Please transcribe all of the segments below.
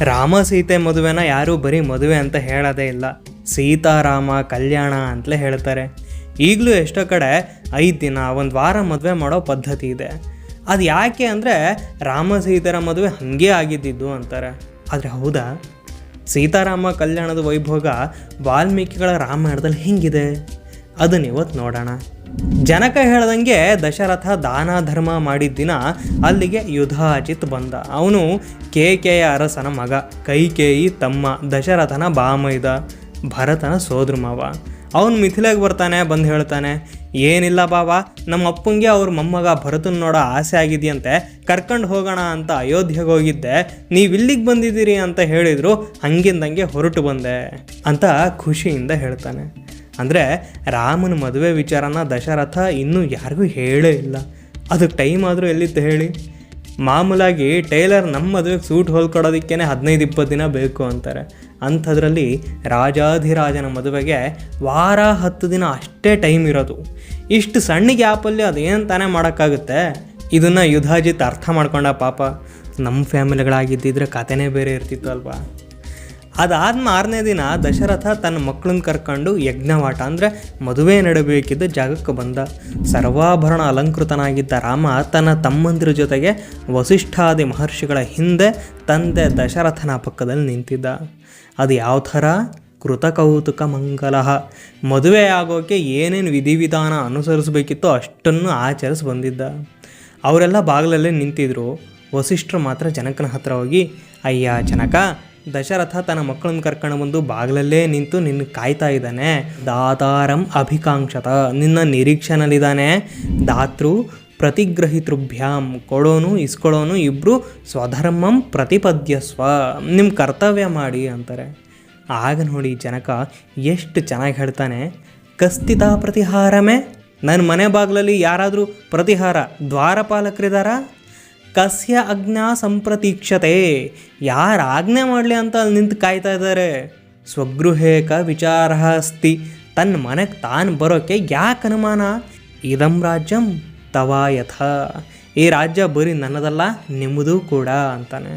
ರಾಮ ಸೀತೆ ಮದುವೆನ ಯಾರೂ ಬರೀ ಮದುವೆ ಅಂತ ಹೇಳೋದೇ ಇಲ್ಲ. ಸೀತಾರಾಮ, ಕಲ್ಯಾಣ ಅಂತಲೇ ಹೇಳ್ತಾರೆ. ಈಗಲೂ ಎಷ್ಟೋ ಕಡೆ ಐದು ದಿನ, ಒಂದು ವಾರ ಮದುವೆ ಮಾಡೋ ಪದ್ಧತಿ ಇದೆ. ಅದು ಯಾಕೆ ಅಂದರೆ ರಾಮ ಸೀತರ ಮದುವೆ ಹಾಗೆ ಆಗಿದ್ದಿದ್ದು ಅಂತಾರೆ. ಆದರೆ ಹೌದಾ? ಸೀತಾರಾಮ ಕಲ್ಯಾಣದ ವೈಭೋಗ ವಾಲ್ಮೀಕಿಗಳ ರಾಮಾಯಣದಲ್ಲಿ ಹೆಂಗಿದೆ? ಅದನ್ನು ಇವತ್ತು ನೋಡೋಣ. ಜನಕ ಹೇಳ್ದಂಗೆ ದಶರಥ ದಾನ ಧರ್ಮ ಮಾಡಿದ ದಿನ ಅಲ್ಲಿಗೆ ಯುಧಾಜಿತ್ ಬಂದ. ಅವನು ಕೇಕೆಯ ಅರಸನ ಮಗ, ಕೈಕೇಯಿ ತಮ್ಮ ದಶರಥನ ಬಾಮೈದ, ಭರತನ ಸೋದ್ರ ಮಾವ. ಅವನು ಮಿಥಿಲೆಗೆ ಬರ್ತಾನೆ, ಬಂದು ಹೇಳ್ತಾನೆ, ಏನಿಲ್ಲ ಬಾವಾ, ನಮ್ಮ ಅಪ್ಪಂಗೆ ಅವ್ರ ಮೊಮ್ಮಗ ಭರತನ ನೋಡೋ ಆಸೆ ಆಗಿದೆಯಂತೆ, ಕರ್ಕೊಂಡು ಹೋಗೋಣ ಅಂತ ಅಯೋಧ್ಯೆಗೆ ಹೋಗಿದ್ದೆ, ನೀವು ಇಲ್ಲಿಗೆ ಬಂದಿದ್ದೀರಿ ಅಂತ ಹೇಳಿದರು, ಹಂಗಿಂದಂಗೆ ಹೊರಟು ಬಂದೆ ಅಂತ ಖುಷಿಯಿಂದ ಹೇಳ್ತಾನೆ. ಅಂದರೆ ರಾಮನ ಮದುವೆ ವಿಚಾರನ ದಶರಥ ಇನ್ನೂ ಯಾರಿಗೂ ಹೇಳೇ ಇಲ್ಲ. ಅದಕ್ಕೆ ಟೈಮ್ ಆದರೂ ಎಲ್ಲಿತ್ತು ಹೇಳಿ? ಮಾಮೂಲಾಗಿ ಟೈಲರ್ ನಮ್ಮ ಮದುವೆಗೆ ಸೂಟ್ ಹೊಲ್ಕೊಡೋದಕ್ಕೇ ಹದಿನೈದು, ಇಪ್ಪತ್ತು ದಿನ ಬೇಕು ಅಂತಾರೆ. ಅಂಥದ್ರಲ್ಲಿ ರಾಜಾಧಿರಾಜನ ಮದುವೆಗೆ ವಾರ, ಹತ್ತು ದಿನ ಅಷ್ಟೇ ಟೈಮ್ ಇರೋದು. ಇಷ್ಟು ಸಣ್ಣ ಗ್ಯಾಪಲ್ಲಿ ಅದೇನು ತಾನೇ ಮಾಡೋಕ್ಕಾಗುತ್ತೆ? ಇದನ್ನು ಯುಧಾಜಿತ್ ಅರ್ಥ ಮಾಡ್ಕೊಂಡ ಪಾಪ. ನಮ್ಮ ಫ್ಯಾಮಿಲಿಗಳಾಗಿದ್ದಿದ್ರೆ ಕತೆನೇ ಬೇರೆ ಇರ್ತಿತ್ತು ಅಲ್ವಾ? ಅದಾದ ಮಾರನೇ ದಿನ ದಶರಥ ತನ್ನ ಮಕ್ಕಳನ್ನ ಕರ್ಕೊಂಡು ಯಜ್ಞವಾಟ, ಅಂದರೆ ಮದುವೆ ನಡಬೇಕಿದ್ದ ಜಾಗಕ್ಕೆ ಬಂದ. ಸರ್ವಾಭರಣ ಅಲಂಕೃತನಾಗಿದ್ದ ರಾಮ ತನ್ನ ತಮ್ಮಂದಿರ ಜೊತೆಗೆ ವಸಿಷ್ಠಾದಿ ಮಹರ್ಷಿಗಳ ಹಿಂದೆ ತಂದೆ ದಶರಥನ ಪಕ್ಕದಲ್ಲಿ ನಿಂತಿದ್ದ. ಅದು ಯಾವ ಥರ? ಕೃತಕೌತುಕ ಮಂಗಲ. ಮದುವೆ ಆಗೋಕ್ಕೆ ಏನೇನು ವಿಧಿವಿಧಾನ ಅನುಸರಿಸಬೇಕಿತ್ತೋ ಅಷ್ಟನ್ನು ಆಚರಿಸಿ ಬಂದಿದ್ದ. ಅವರೆಲ್ಲ ಬಾಗಿಲಲ್ಲೇ ನಿಂತಿದ್ರು. ವಸಿಷ್ಠರು ಮಾತ್ರ ಜನಕನ ಹತ್ರ ಹೋಗಿ, ಅಯ್ಯ, ಜನಕ ದಶರಥ ತನ್ನ ಮಕ್ಕಳನ್ನು ಕರ್ಕೊಂಡು ಬಂದು ಬಾಗಿಲಲ್ಲೇ ನಿಂತು ನಿನ್ನ ಕಾಯ್ತಾ ಇದ್ದಾನೆ. ದಾತಾರಂ ಅಭಿಕಾಂಕ್ಷತ, ನಿನ್ನ ನಿರೀಕ್ಷೆನಲ್ಲಿದ್ದಾನೆ. ದಾತೃ ಪ್ರತಿಗ್ರಹಿತೃಭ್ಯಾಂ, ಕೊಡೋನು ಇಸ್ಕೊಳ್ಳೋನು ಇಬ್ಬರು ಸ್ವಧರ್ಮಂ ಪ್ರತಿಪದ್ಯಸ್ವ ನಿಮ್ಮ ಕರ್ತವ್ಯ ಮಾಡಿ ಅಂತಾರೆ. ಆಗ ನೋಡಿ ಜನಕ ಎಷ್ಟು ಚೆನ್ನಾಗಿ ಹೇಳ್ತಾನೆ, ಕಸ್ತಿತ ಪ್ರತಿಹಾರಮೇ? ನನ್ನ ಮನೆ ಬಾಗಿಲಲ್ಲಿ ಯಾರಾದರೂ ಪ್ರತಿಹಾರ ದ್ವಾರಪಾಲಕರಿದ್ದಾರಾ ಕಸ್ಯ ಅಜ್ಞಾ ಸಂಪ್ರತೀಕ್ಷತೆ. ಯಾರು ಆಜ್ಞೆ ಮಾಡಲಿ ಅಂತ ಅಲ್ಲಿ ನಿಂತು ಕಾಯ್ತಾ ಇದ್ದಾರೆ? ಸ್ವಗೃಹೇಕ ವಿಚಾರ ಅಸ್ತಿ. ತನ್ನ ಮನೆಗೆ ತಾನು ಬರೋಕ್ಕೆ ಯಾಕೆ ಅನುಮಾನ? ಇದಂ ರಾಜ್ಯಂ ತವಾ ಯಥ. ಈ ರಾಜ್ಯ ಬರೀ ನನ್ನದಲ್ಲ, ನಿಮ್ಮದು ಕೂಡ ಅಂತಾನೆ.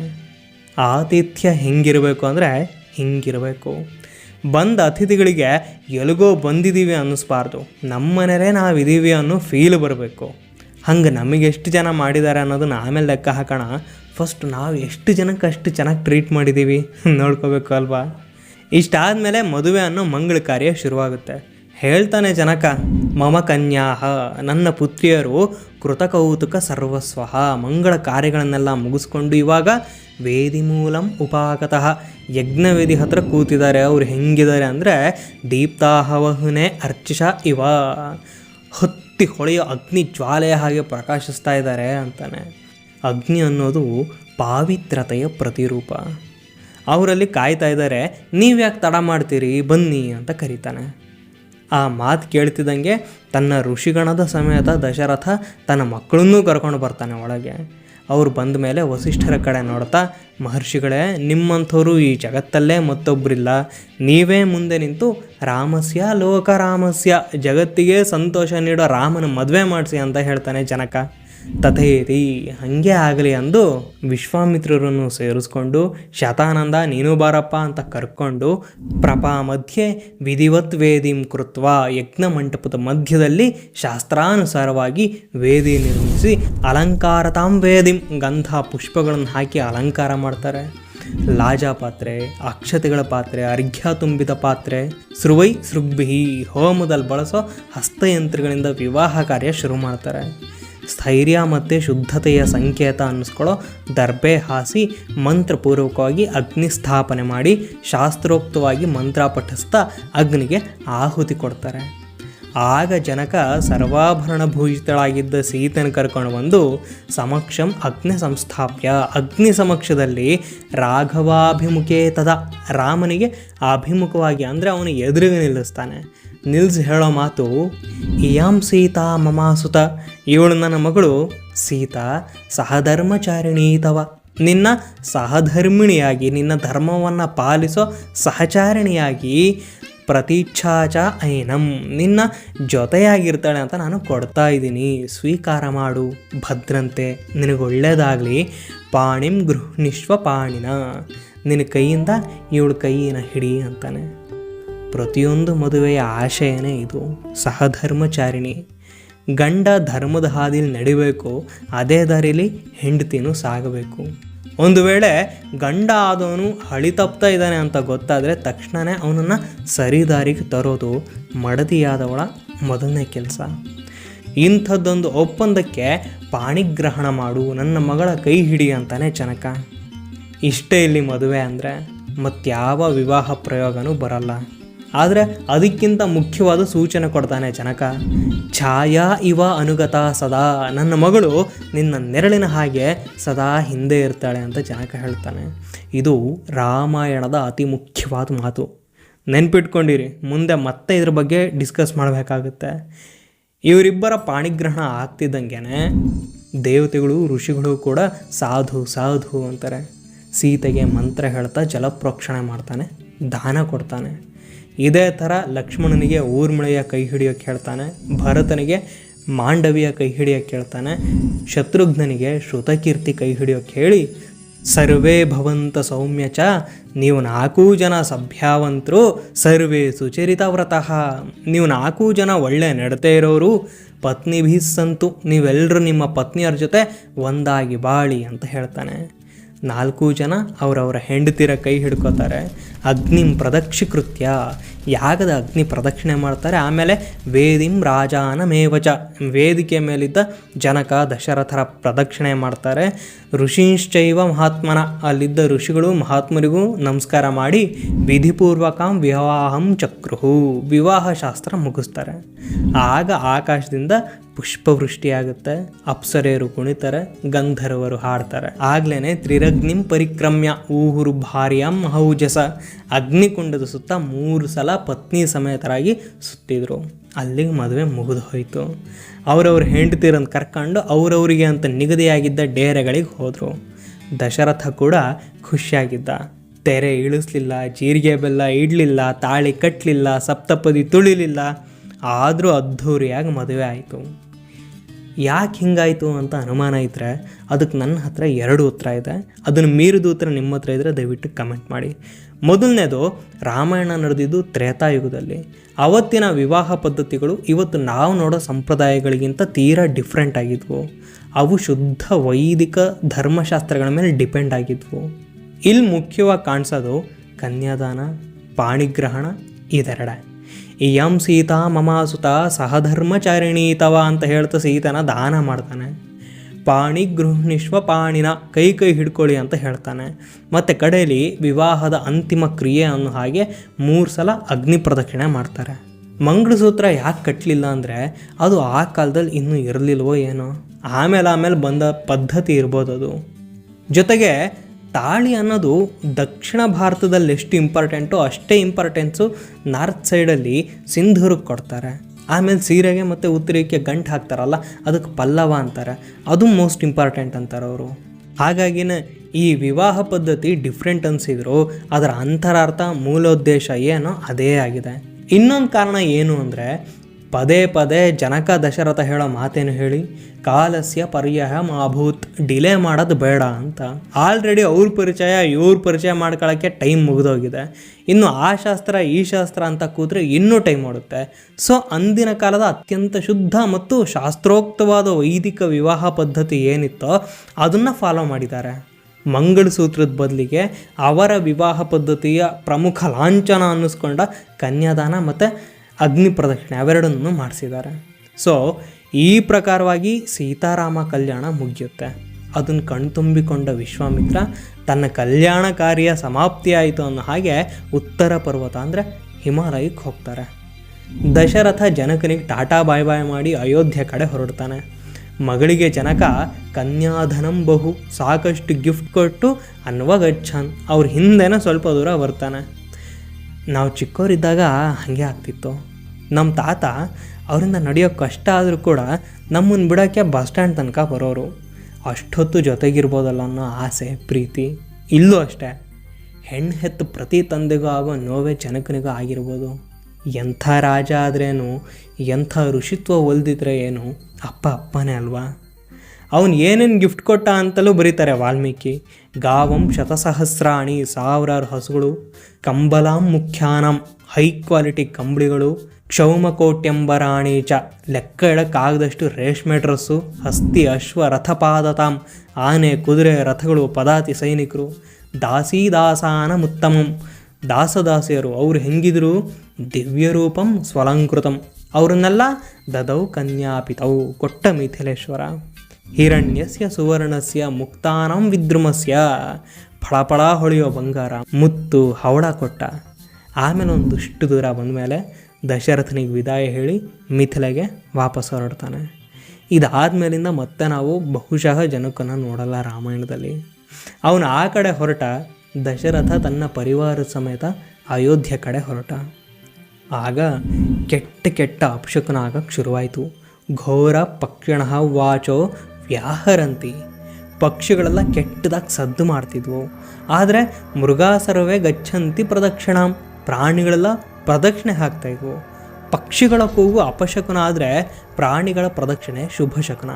ಆತಿಥ್ಯ ಹೆಂಗಿರಬೇಕು ಅಂದರೆ ಹಿಂಗಿರಬೇಕು. ಬಂದ ಅತಿಥಿಗಳಿಗೆ ಎಲ್ಲಿಗೋ ಬಂದಿದ್ದೀವಿ ಅನ್ನಿಸ್ಬಾರ್ದು. ಮನೆಯಲ್ಲೇ ನಾವಿದ್ದೀವಿ ಅನ್ನೋ ಫೀಲ್ ಬರಬೇಕು. ಹಂಗೆ ನಮಗೆ ಎಷ್ಟು ಜನ ಮಾಡಿದ್ದಾರೆ ಅನ್ನೋದನ್ನ ಆಮೇಲೆ ಲೆಕ್ಕ ಹಾಕೋಣ. ಫಸ್ಟ್ ನಾವು ಎಷ್ಟು ಜನಕ್ಕೆ ಅಷ್ಟು ಚೆನ್ನಾಗಿ ಟ್ರೀಟ್ ಮಾಡಿದ್ದೀವಿ ನೋಡ್ಕೋಬೇಕು ಅಲ್ವಾ? ಇಷ್ಟಾದಮೇಲೆ ಮದುವೆ ಅನ್ನೋ ಮಂಗಳ ಕಾರ್ಯ ಶುರುವಾಗುತ್ತೆ. ಹೇಳ್ತಾನೆ ಜನಕ, ಮಮ ಕನ್ಯಾಹ, ನನ್ನ ಪುತ್ರಿಯರು ಕೃತಕೌತುಕ ಸರ್ವಸ್ವಹ, ಮಂಗಳ ಕಾರ್ಯಗಳನ್ನೆಲ್ಲ ಮುಗಿಸ್ಕೊಂಡು ಇವಾಗ ವೇದಿ ಮೂಲಂ ಉಪಾಗತಃ, ಯಜ್ಞವೇದಿ ಹತ್ರ ಕೂತಿದ್ದಾರೆ. ಅವ್ರು ಹೆಂಗಿದ್ದಾರೆ ಅಂದರೆ ದೀಪ್ತಾಹವಹುನೆ ಅರ್ಚಿಷ ಇವ. ಹೊತ್ತಿ ಹೊಳೆಯೋ ಅಗ್ನಿ ಜ್ವಾಲೆಯ ಹಾಗೆ ಪ್ರಕಾಶಿಸ್ತಾ ಇದ್ದಾರೆ ಅಂತಾನೆ. ಅಗ್ನಿ ಅನ್ನೋದು ಪಾವಿತ್ರತೆಯ ಪ್ರತಿರೂಪ. ಅವರಲ್ಲಿ ಕಾಯ್ತಾ ಇದ್ದಾರೆ, ನೀವು ಯಾಕೆ ತಡ ಮಾಡ್ತೀರಿ? ಬನ್ನಿ ಅಂತ ಕರೀತಾನೆ. ಆ ಮಾತು ಕೇಳ್ತಿದ್ದಂಗೆ ತನ್ನ ಋಷಿಗಣದ ಸಮೇತ ದಶರಥ ತನ್ನ ಮಕ್ಕಳನ್ನೂ ಕರ್ಕೊಂಡು ಬರ್ತಾನೆ ಒಳಗೆ. ಅವ್ರು ಬಂದ ಮೇಲೆ ವಸಿಷ್ಠರ ಕಡೆ ನೋಡ್ತಾ, ಮಹರ್ಷಿಗಳೇ, ನಿಮ್ಮಂಥವರು ಈ ಜಗತ್ತಲ್ಲೇ ಮತ್ತೊಬ್ಬರಿಲ್ಲ ನೀವೇ ಮುಂದೆ ನಿಂತು, ರಾಮಸ್ಯ ಲೋಕ ರಾಮಸ್ಯ ಜಗತ್ತಿಗೆ ಸಂತೋಷ ನೀಡೋ ರಾಮನ ಮದುವೆ ಮಾಡಿಸಿ ಅಂತ ಹೇಳ್ತಾನೆ ಜನಕ. ತಥೇತಿ ಹಂಗೆ ಆಗಲಿ ಅಂದು ವಿಶ್ವಾಮಿತ್ರರನ್ನು ಸೇರಿಸ್ಕೊಂಡು, ಶತಾನಂದ, ನೀನು ಬಾರಪ್ಪ ಅಂತ ಕರ್ಕೊಂಡು ಪ್ರಪಾ ಮಧ್ಯೆ ವಿಧಿವತ್ ವೇದಿಂ ಕೃತ್ವ ಯಜ್ಞ ಮಂಟಪದ ಮಧ್ಯದಲ್ಲಿ ಶಾಸ್ತ್ರಾನುಸಾರವಾಗಿ ವೇದಿ ನಿರ್ಮಿಸಿ ಅಲಂಕಾರತಾಂ ವೇದಿಂ ಗಂಧ ಪುಷ್ಪಗಳನ್ನು ಹಾಕಿ ಅಲಂಕಾರ ಮಾಡ್ತಾರೆ. ಲಾಜಾ ಪಾತ್ರೆ, ಅಕ್ಷತೆಗಳ ಪಾತ್ರೆ, ಅರ್ಘ್ಯ ತುಂಬಿದ ಪಾತ್ರೆ, ಸೃವೈ ಸೃಗ್ಭಿ ಹೋಮದಲ್ಲಿ ಬಳಸೋ ಹಸ್ತಯಂತ್ರಗಳಿಂದ ವಿವಾಹ ಕಾರ್ಯ ಶುರು ಮಾಡ್ತಾರೆ. ಸ್ಥೈರ್ಯ ಮತ್ತು ಶುದ್ಧತೆಯ ಸಂಕೇತ ಅನ್ನಿಸ್ಕೊಳ್ಳೋ ದರ್ಬೆ ಹಾಸಿ ಮಂತ್ರಪೂರ್ವಕವಾಗಿ ಅಗ್ನಿ ಸ್ಥಾಪನೆ ಮಾಡಿ ಶಾಸ್ತ್ರೋಕ್ತವಾಗಿ ಮಂತ್ರ ಪಠಿಸ್ತಾ ಅಗ್ನಿಗೆ ಆಹುತಿ ಕೊಡ್ತಾರೆ. ಆಗ ಜನಕ ಸರ್ವಾಭರಣ ಭೂಷಿತಳಾಗಿದ್ದ ಸೀತನ ಕರ್ಕೊಂಡು ಬಂದು, ಸಮಕ್ಷಂ ಅಗ್ನಿ ಸಂಸ್ಥಾಪ್ಯ. ಅಗ್ನಿ ಸಮಕ್ಷದಲ್ಲಿ ರಾಘವಾಭಿಮುಖೇ ತದ. ರಾಮನಿಗೆ ಅಭಿಮುಖವಾಗಿ ಅಂದರೆ ಅವನು ಎದುರಿಗೆ ನಿಲ್ಲಿಸ್ತಾನೆ. ನಿಲ್ಸಿ ಹೇಳೋ ಮಾತು, ಇಯಾಂ ಸೀತಾ ಮಮಾಸುತ ಇವಳು ನನ್ನ ಮಗಳು, ಸೀತಾ ಸಹಧರ್ಮಚಾರಿಣೀತವ ನಿನ್ನ ಸಹಧರ್ಮಿಣಿಯಾಗಿ, ನಿನ್ನ ಧರ್ಮವನ್ನು ಪಾಲಿಸೋ ಸಹಚಾರಿಣಿಯಾಗಿ ಪ್ರತೀಚ್ಛಾಚ ಐನಂ. ನಿನ್ನ ಜೊತೆಯಾಗಿರ್ತಾಳೆ ಅಂತ ನಾನು ಕೊಡ್ತಾ ಇದ್ದೀನಿ. ಸ್ವೀಕಾರ ಮಾಡು, ಭದ್ರಂತೆ. ನಿನಗೊಳ್ಳೇದಾಗಲಿ ಪಾಣಿಂ ಗೃಹ್ನಿಶ್ವ ಪಾಣಿನ. ನಿನ್ನ ಕೈಯಿಂದ ಇವಳು ಕೈಯನ್ನು ಹಿಡಿ ಅಂತಾನೆ. ಪ್ರತಿಯೊಂದು ಮದುವೆಯ ಆಶಯನೇ ಇದು. ಸಹಧರ್ಮಚಾರಿಣಿ, ಗಂಡ ಧರ್ಮದ ಹಾದಿಲಿ ನಡಿಬೇಕು, ಅದೇ ದಾರಿಲಿ ಹೆಂಡತಿನೂ ಸಾಗಬೇಕು. ಒಂದು ವೇಳೆ ಗಂಡ ಆದವನು ಹಳಿ ತಪ್ತಾ ಇದ್ದಾನೆ ಅಂತ ಗೊತ್ತಾದರೆ ತಕ್ಷಣವೇ ಅವನನ್ನು ಸರಿದಾರಿಗೆ ತರೋದು ಮಡದಿಯಾದವಳ ಮೊದಲನೇ ಕೆಲಸ. ಇಂಥದ್ದೊಂದು ಒಪ್ಪಂದಕ್ಕೆ ಪಾಣಿಗ್ರಹಣ ಮಾಡು, ನನ್ನ ಮಗಳ ಕೈ ಹಿಡಿ ಅಂತಾನೆ ಜನಕ. ಇಷ್ಟೇ ಇಲ್ಲಿ ಮದುವೆ ಅಂದರೆ ಮತ್ಯಾವ ವಿವಾಹ ಪ್ರಯೋಗನೂ ಬರಲ್ಲ. ಆದರೆ ಅದಕ್ಕಿಂತ ಮುಖ್ಯವಾದ ಸೂಚನೆ ಕೊಡ್ತಾನೆ ಜನಕ, ಛಾಯಾ ಇವ ಅನುಗತ ಸದಾ. ನನ್ನ ಮಗಳು ನಿನ್ನ ನೆರಳಿನ ಹಾಗೆ ಸದಾ ಹಿಂದೆ ಇರ್ತಾಳೆ ಅಂತ ಜನಕ ಹೇಳ್ತಾನೆ. ಇದು ರಾಮಾಯಣದ ಅತಿ ಮುಖ್ಯವಾದ ಮಾತು. ನೆನ್ಪಿಟ್ಕೊಂಡಿರಿ, ಮುಂದೆ ಮತ್ತೆ ಇದ್ರ ಬಗ್ಗೆ ಡಿಸ್ಕಸ್ ಮಾಡಬೇಕಾಗುತ್ತೆ. ಇವರಿಬ್ಬರ ಪಾಣಿಗ್ರಹಣ ಆಗ್ತಿದ್ದಂಗೆ ದೇವತೆಗಳು, ಋಷಿಗಳು ಕೂಡ ಸಾಧು ಸಾಧು ಅಂತಾರೆ. ಸೀತೆಗೆ ಮಂತ್ರ ಹೇಳ್ತಾ ಜಲಪ್ರೋಕ್ಷಣೆ ಮಾಡ್ತಾನೆ, ದಾನ ಕೊಡ್ತಾನೆ. ಇದೇ ಥರ ಲಕ್ಷ್ಮಣನಿಗೆ ಊರ್ಮಿಳೆಯ ಕೈ ಹಿಡಿಯೋಕೆ ಹೇಳ್ತಾನೆ, ಭರತನಿಗೆ ಮಾಂಡವಿಯ ಕೈ ಹಿಡಿಯೋಕ್ಕೆ ಹೇಳ್ತಾನೆ, ಶತ್ರುಘ್ನನಿಗೆ ಶ್ರುತಕೀರ್ತಿ ಕೈ ಹಿಡಿಯೋಕ್ಕೆ ಹೇಳಿ, ಸರ್ವೇ ಭವಂತ ಸೌಮ್ಯ ಚ, ನೀವು ನಾಲ್ಕು ಜನ ಸಭ್ಯಾವಂತರು, ಸರ್ವೇ ಸುಚರಿತ ವ್ರತಃ. ನೀವು ನಾಲ್ಕು ಜನ ಒಳ್ಳೆ ನಡತೆ ಇರೋರು, ಪತ್ನಿ ಸಂತು ನೀವೆಲ್ಲರೂ ನಿಮ್ಮ ಪತ್ನಿಯರ ಜೊತೆ ಒಂದಾಗಿ ಬಾಳಿ ಅಂತ ಹೇಳ್ತಾನೆ. ನಾಲ್ಕು ಜನ ಅವರವರ ಹೆಂಡತಿರ ಕೈ ಹಿಡ್ಕೋತಾರೆ. ಅಗ್ನಿಂ ಪ್ರದಕ್ಷಿಕೃತ್ಯ ಯಾಗದ ಅಗ್ನಿ ಪ್ರದಕ್ಷಿಣೆ ಮಾಡ್ತಾರೆ. ಆಮೇಲೆ ವೇದಿಂ ರಾಜಾನ ಮೇವಚ ವೇದಿಕೆ ಮೇಲಿದ್ದ ಜನಕ ದಶರಥರ ಪ್ರದಕ್ಷಿಣೆ ಮಾಡ್ತಾರೆ. ಋಷಿಂಶ್ಚೈವ ಮಹಾತ್ಮನ. ಅಲ್ಲಿದ್ದ ಋಷಿಗಳು ಮಹಾತ್ಮರಿಗೂ ನಮಸ್ಕಾರ ಮಾಡಿ ವಿಧಿಪೂರ್ವಕಂ ವಿವಾಹಂ ಚಕ್ರುಹು. ವಿವಾಹ ಶಾಸ್ತ್ರ ಮುಗಿಸ್ತಾರೆ. ಆಗ ಆಕಾಶದಿಂದ ಪುಷ್ಪವೃಷ್ಟಿಯಾಗುತ್ತೆ. ಅಪ್ಸರೆಯರು ಕುಣಿತಾರೆ, ಗಂಧರ್ವರು ಹಾಡ್ತಾರೆ. ಆಗ್ಲೇನೆ ತ್ರಿರಗ್ನಿಂ ಪರಿಕ್ರಮ್ಯ ಊಹುರು ಭಾರ್ಯಂ ಹೌಜಸ. ಅಗ್ನಿಕುಂಡದ ಸುತ್ತ ಮೂರು ಸಲ ಪತ್ನಿ ಸಮೇತರಾಗಿ ಸುತ್ತಿದ್ರು. ಅಲ್ಲಿಗೆ ಮದುವೆ ಮುಗಿದು ಹೋಯಿತು. ಅವರವ್ರ ಹೆಂಡತಿರನ್ನು ಕರ್ಕೊಂಡು ಅವರವರಿಗೆ ಅಂತ ನಿಗದಿಯಾಗಿದ್ದ ಡೇರೆಗಳಿಗೆ ಹೋದರು. ದಶರಥ ಕೂಡ ಖುಷಿಯಾಗಿದ್ದ. ತೆರೆ ಇಳಿಸ್ಲಿಲ್ಲ, ಜೀರಿಗೆ ಬೆಲ್ಲ ಇಡಲಿಲ್ಲ, ತಾಳಿ ಕಟ್ಟಲಿಲ್ಲ ಸಪ್ತಪದಿ ತುಳಿಲಿಲ್ಲ. ಆದರೂ ಅದ್ಧೂರಿಯಾಗಿ ಮದುವೆ ಆಯಿತು. ಯಾಕೆ ಹಿಂಗಾಯಿತು ಅಂತ ಅನುಮಾನ ಇದ್ದರೆ ಅದಕ್ಕೆ ನನ್ನ ಹತ್ರ ಎರಡು ಉತ್ತರ ಇದೆ. ಅದನ್ನು ಮೀರಿದ ಉತ್ತರ ನಿಮ್ಮ ಹತ್ರ ಇದ್ದರೆ ದಯವಿಟ್ಟು ಕಮೆಂಟ್ ಮಾಡಿ. ಮೊದಲನೇದು, ರಾಮಾಯಣ ನಡೆದಿದ್ದು ತ್ರೇತಾಯುಗದಲ್ಲಿ ಅವತ್ತಿನ ವಿವಾಹ ಪದ್ಧತಿಗಳು ಇವತ್ತು ನಾವು ನೋಡೋ ಸಂಪ್ರದಾಯಗಳಿಗಿಂತ ತೀರಾ ಡಿಫ್ರೆಂಟ್ ಆಗಿದ್ವು. ಅವು ಶುದ್ಧ ವೈದಿಕ ಧರ್ಮಶಾಸ್ತ್ರಗಳ ಮೇಲೆ ಡಿಪೆಂಡ್ ಆಗಿದ್ವು. ಇಲ್ಲಿ ಮುಖ್ಯವಾಗಿ ಕಾಣಿಸೋದು ಕನ್ಯಾದಾನ, ಪಾಣಿಗ್ರಹಣ, ಇದೆರಡೆ. ಇಯಂ ಸೀತಾ ಮಮಾಸುತ ಸಹಧರ್ಮಚಾರಿಣಿ ತವ ಅಂತ ಹೇಳ್ತಾ ಸೀತನ ದಾನ ಮಾಡ್ತಾನೆ. ಪಾಣಿ ಗೃಹ್ಣಿಶ್ವ ಪಾಣಿನ ಕೈ ಕೈ ಹಿಡ್ಕೊಳ್ಳಿ ಅಂತ ಹೇಳ್ತಾನೆ. ಮತ್ತು ಕಡೆಯಲ್ಲಿ ವಿವಾಹದ ಅಂತಿಮ ಕ್ರಿಯೆ ಅನ್ನೋ ಹಾಗೆ ಮೂರು ಸಲ ಅಗ್ನಿ ಪ್ರದಕ್ಷಿಣೆ ಮಾಡ್ತಾರೆ. ಮಂಗಳಸೂತ್ರ ಯಾಕೆ ಕಟ್ಟಲಿಲ್ಲ ಅಂದರೆ ಅದು ಆ ಕಾಲದಲ್ಲಿ ಇನ್ನೂ ಇರಲಿಲ್ವೋ ಏನೋ. ಆಮೇಲೆ ಆಮೇಲೆ ಬಂದ ಪದ್ಧತಿ ಇರ್ಬೋದು ಅದು. ಜೊತೆಗೆ ತಾಳಿ ಅನ್ನೋದು ದಕ್ಷಿಣ ಭಾರತದಲ್ಲಿ ಎಷ್ಟು ಇಂಪಾರ್ಟೆಂಟು ಅಷ್ಟೇ ಇಂಪಾರ್ಟೆನ್ಸು ನಾರ್ತ್ ಸೈಡಲ್ಲಿ ಸಿಂಧೂರಿಗೆ ಕೊಡ್ತಾರೆ. ಆಮೇಲೆ ಸೀರೆಗೆ ಮತ್ತು ಉತ್ತರಕ್ಕೆ ಗಂಟು ಹಾಕ್ತಾರಲ್ಲ, ಅದಕ್ಕೆ ಪಲ್ಲವ ಅಂತಾರೆ. ಅದು ಮೋಸ್ಟ್ ಇಂಪಾರ್ಟೆಂಟ್ ಅಂತಾರೆ ಅವರು. ಹಾಗಾಗಿನೇ ಈ ವಿವಾಹ ಪದ್ಧತಿ ಡಿಫ್ರೆಂಟ್ ಅನಿಸಿದ್ರು, ಅದರ ಅಂತರಾರ್ಥ ಮೂಲೋದ್ದೇಶ ಏನೋ ಅದೇ ಆಗಿದೆ. ಇನ್ನೊಂದು ಕಾರಣ ಏನು ಅಂದರೆ ಪದೇ ಪದೇ ಜನಕ ದಶರಥ ಹೇಳೋ ಮಾತೇನು ಹೇಳಿ? ಕಾಲಸ್ಯ ಪರ್ಯಾಯ ಮಾಭೂತ್, ಡಿಲೇ ಮಾಡೋದು ಬೇಡ ಅಂತ. ಆಲ್ರೆಡಿ ಅವ್ರ ಪರಿಚಯ, ಇವ್ರ ಪರಿಚಯ ಮಾಡ್ಕೊಳ್ಳೋಕ್ಕೆ ಟೈಮ್ ಮುಗಿದೋಗಿದೆ. ಇನ್ನು ಆ ಶಾಸ್ತ್ರ, ಈ ಶಾಸ್ತ್ರ ಅಂತ ಕೂತ್ರೆ ಇನ್ನೂ ಟೈಮ್ ಮಾಡುತ್ತೆ ಸೊ, ಅಂದಿನ ಕಾಲದ ಅತ್ಯಂತ ಶುದ್ಧ ಮತ್ತು ಶಾಸ್ತ್ರೋಕ್ತವಾದ ವೈದಿಕ ವಿವಾಹ ಪದ್ಧತಿ ಏನಿತ್ತೋ ಅದನ್ನು ಫಾಲೋ ಮಾಡಿದ್ದಾರೆ. ಮಂಗಳಸೂತ್ರದ ಬದಲಿಗೆ ಅವರ ವಿವಾಹ ಪದ್ಧತಿಯ ಪ್ರಮುಖ ಲಾಂಛನ ಅನ್ನಿಸ್ಕೊಂಡ ಕನ್ಯಾದಾನ ಮತ್ತು ಅಗ್ನಿ ಪ್ರದಕ್ಷಿಣೆ ಅವೆರಡನ್ನು ಮಾಡಿಸಿದ್ದಾರೆ. ಸೊ ಈ ಪ್ರಕಾರವಾಗಿ ಸೀತಾರಾಮ ಕಲ್ಯಾಣ ಮುಗಿಯುತ್ತೆ. ಅದನ್ನು ಕಣ್ತುಂಬಿಕೊಂಡ ವಿಶ್ವಾಮಿತ್ರ ತನ್ನ ಕಲ್ಯಾಣ ಕಾರ್ಯ ಸಮಾಪ್ತಿಯಾಯಿತು ಅನ್ನೋ ಹಾಗೆ ಉತ್ತರ ಪರ್ವತ ಅಂದರೆ ಹಿಮಾಲಯಕ್ಕೆ ಹೋಗ್ತಾರೆ. ದಶರಥ ಜನಕನಿಗೆ ಟಾಟಾ ಬಾಯ್ ಬಾಯ್ ಮಾಡಿ ಅಯೋಧ್ಯೆ ಕಡೆ ಹೊರಡ್ತಾನೆ. ಮಗಳಿಗೆ ಜನಕ ಕನ್ಯಾಧನಂ ಬಹು ಸಾಕಷ್ಟು ಗಿಫ್ಟ್ ಕೊಟ್ಟು ಅನ್ವಗಚ್ಛನ್ ಅವ್ರ ಹಿಂದೆನೇ ಸ್ವಲ್ಪ ದೂರ ಬರ್ತಾನೆ. ನಾವು ಚಿಕ್ಕವರಿದ್ದಾಗ ಹಾಗೆ ಆಗ್ತಿತ್ತು. ನಮ್ಮ ತಾತ ಅವರಿಂದ ನಡೆಯೋ ಕಷ್ಟ ಆದರೂ ಕೂಡ ನಮ್ಮನ್ನು ಬಿಡೋಕ್ಕೆ ಬಸ್ ಸ್ಟ್ಯಾಂಡ್ ತನಕ ಬರೋರು. ಅಷ್ಟೊತ್ತು ಜೊತೆಗಿರ್ಬೋದಲ್ಲ ಅನ್ನೋ ಆಸೆ, ಪ್ರೀತಿ ಇಲ್ಲೂ ಅಷ್ಟೇ. ಹೆಣ್ಣು ಹೆತ್ತು ಪ್ರತಿ ತಂದೆಗೂ ಆಗೋ ನೋವೇ ಜನಕನಿಗೂ ಆಗಿರ್ಬೋದು. ಎಂಥ ರಾಜ ಆದ್ರೇನು, ಎಂಥ ಋಷಿತ್ವ ಒಲ್ದಿದ್ರೆ ಏನು, ಅಪ್ಪ ಅಪ್ಪನೇ ಅಲ್ವಾ? ಅವನು ಏನೇನು ಗಿಫ್ಟ್ ಕೊಟ್ಟ ಅಂತಲೂ ಬರೀತಾರೆ ವಾಲ್ಮೀಕಿ. ಗಾವಂ ಶತಸಹಸ್ರಾಣಿ ಸಾವಿರಾರು ಹಸುಗಳು, ಕಂಬಲಾಂ ಮುಖ್ಯಾನಂ ಹೈ ಕ್ವಾಲಿಟಿ ಕಂಬಳಿಗಳು, ಕ್ಷೌಮಕೋಟ್ಯಂಬರಾಣಿ ಚ. ಲೆಕ್ಕ ಇಡಕ್ಕಾಗದಷ್ಟು ರೇಷ್ಮೆ ಡ್ರೆಸ್ಸು, ಹಸ್ತಿ ಅಶ್ವ ರಥಪಾದತಾಂ, ಆನೆ, ಕುದುರೆ, ರಥಗಳು, ಪದಾತಿ ಸೈನಿಕರು, ದಾಸೀದಾಸಾನ ಮುತ್ತಮಂ ದಾಸದಾಸಿಯರು ಅವ್ರು ಹೆಂಗಿದ್ರು? ದಿವ್ಯರೂಪಂ ಸ್ವಲಂಕೃತಂ. ಅವ್ರನ್ನೆಲ್ಲ ದದೌ ಕನ್ಯಾಪಿತೌ. ಕೊಟ್ಟ ಮಿಥಿಲೇಶ್ವರ. ಹಿರಣ್ಯಸ್ಯ ಸುವರ್ಣಸ್ಯ ಮುಕ್ತಾನಂ ವಿದ್ರುಮಸ್ಯ. ಫಳಫಳ ಹೊಳೆಯೋ ಬಂಗಾರ, ಮುತ್ತು ಹವಳ ಕೊಟ್ಟ. ಆಮೇಲೆ ಒಂದಿಷ್ಟು ದೂರ ಬಂದಮೇಲೆ ದಶರಥನಿಗೆ ವಿದಾಯ ಹೇಳಿ ಮಿಥಿಲೆಗೆ ವಾಪಸ್ ಹೊರಡ್ತಾನೆ. ಇದಾದ್ಮೇಲಿಂದ ಮತ್ತೆ ನಾವು ಬಹುಶಃ ಜನಕನ ನೋಡಲ್ಲ ರಾಮಾಯಣದಲ್ಲಿ. ಅವನು ಆ ಕಡೆ ಹೊರಟ, ದಶರಥ ತನ್ನ ಪರಿವಾರ ಸಮೇತ ಅಯೋಧ್ಯೆ ಕಡೆ ಹೊರಟ. ಆಗ ಕೆಟ್ಟ ಕೆಟ್ಟ ಅಪಶಕುನ ಆಗಕ್ಕೆ ಶುರುವಾಯಿತು. ಘೋರ ಪಕ್ಷಿಣ ವಾಚೋ ವ್ಯಾಹರಂತಿ. ಪಕ್ಷಿಗಳೆಲ್ಲ ಕೆಟ್ಟದಾಗಿ ಸದ್ದು ಮಾಡ್ತಿದ್ವು. ಆದರೆ ಮೃಗಾಸರವೇ ಗಚ್ಚಂತಿ ಪ್ರದಕ್ಷಿಣ. ಪ್ರಾಣಿಗಳೆಲ್ಲ ಪ್ರದಕ್ಷಿಣೆ ಹಾಕ್ತಾಯಿದ್ವು ಪಕ್ಷಿಗಳ ಕೂಗು ಅಪಶಕುನ ಆದರೆ ಪ್ರಾಣಿಗಳ ಪ್ರದಕ್ಷಿಣೆ ಶುಭ ಶಕುನ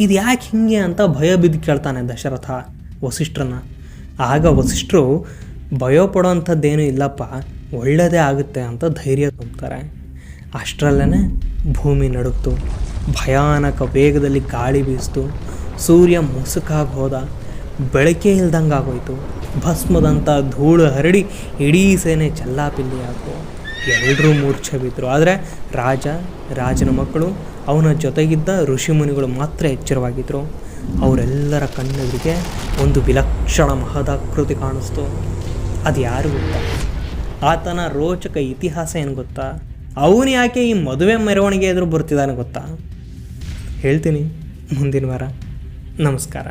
ಇದು ಯಾಕೆ ಹಿಂಗೆ ಅಂತ ಭಯ ಬಿದ್ದು ಕೇಳ್ತಾನೆ ದಶರಥ, ವಸಿಷ್ಠರನ್ನ. ಆಗ ವಸಿಷ್ಠರು, ಭಯ ಪಡೋವಂಥದ್ದೇನೂ ಇಲ್ಲಪ್ಪ ಒಳ್ಳೆಯದೇ ಆಗುತ್ತೆ ಅಂತ ಧೈರ್ಯ ತುಂಬ್ತಾರೆ. ಅಷ್ಟರಲ್ಲೇ ಭೂಮಿ ನಡುಗ್ತು. ಭಯಾನಕ ವೇಗದಲ್ಲಿ ಗಾಳಿ ಬೀಸ್ತು. ಸೂರ್ಯ ಮುಸುಕಾಗಿ ಹೋದ. ಬೆಳಕೆ ಇಲ್ದಂಗೆ ಆಗೋಯ್ತು ಭಸ್ಮದಂಥ ಧೂಳು ಹರಡಿ ಇಡೀ ಸೇನೆ ಚಲ್ಲಾಪಿಲ್ಲಿ ಹಾಕು ಎಲ್ಲರೂ ಮೂರ್ಛೆ ಬಿದ್ದರು ಆದರೆ ರಾಜ, ರಾಜನ ಮಕ್ಕಳು, ಅವನ ಜೊತೆಗಿದ್ದ ಋಷಿಮುನಿಗಳು ಮಾತ್ರ ಎಚ್ಚರವಾಗಿದ್ದರು ಅವರೆಲ್ಲರ ಕಣ್ಣೆದುರಿಗೆ ಒಂದು ವಿಲಕ್ಷಣ ಮಹದಾಕೃತಿ ಕಾಣಿಸ್ತು. ಅದು ಯಾರು ಗೊತ್ತಾ? ಆತನ ರೋಚಕ ಇತಿಹಾಸ ಏನು ಗೊತ್ತಾ? ಅವನು ಯಾಕೆ ಈ ಮದುವೆ ಮೆರವಣಿಗೆ ಎದುರು ಬರ್ತಿದ್ದಾನೆ ಗೊತ್ತಾ? ಹೇಳ್ತೀನಿ ಮುಂದಿನ ವಾರ. ನಮಸ್ಕಾರ.